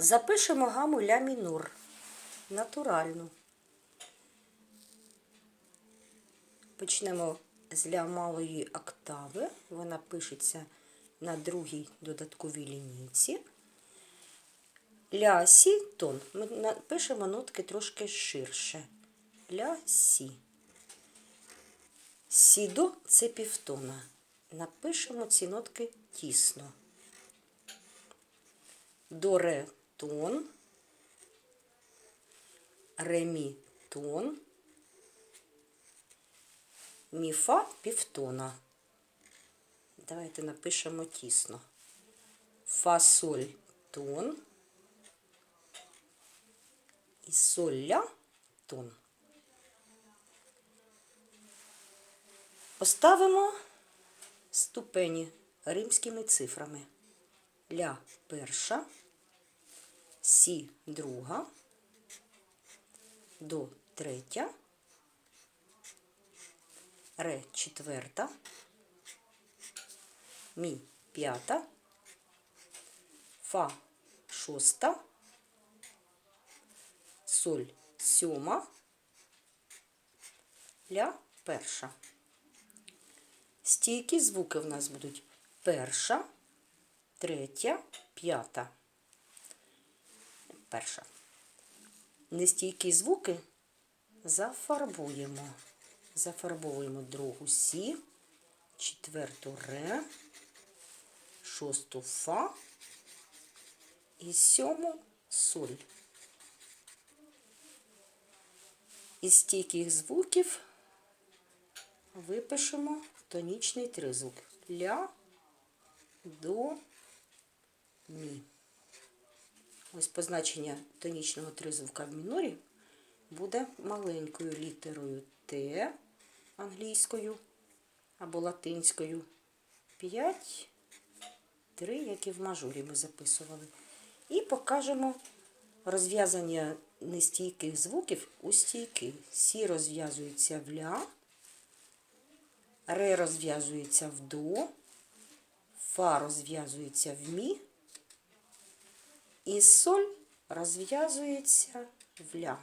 Запишемо гаму ля мінор. Натуральну. Почнемо з ля малої октави. Вона пишеться на другій додатковій лінійці. Ля сі тон. Ми на- пишемо нотки трошки ширше. Ля сі. Сі до це півтона. Напишемо ці нотки тісно. До ре тон. Ре мі тон. Мі фа півтона. Давайте напишемо тісно. Фа соль тон. І соль тон. Поставимо ступені римськими цифрами. Ля перша, сі друга, до третя, ре четверта, мі п'ята, фа шоста, соль сьома, ля перша. Стійкі звуки в нас будуть. Перша, третя, п'ята. Перша. Нестійкі звуки зафарбуємо. Зафарбовуємо другу сі, четверту ре, шосту фа і сьому соль. Із стійких звуків випишемо тонічний тризвук. Ля, до, мі. Ось позначення тонічного тризвука в мінорі буде маленькою літерою Т англійською або латинською. 5, 3, як і в мажорі ми записували. І покажемо розв'язання нестійких звуків у стійки. Сі розв'язується в ля, ре розв'язується в до, фа розв'язується в мі, і соль розв'язується в ля.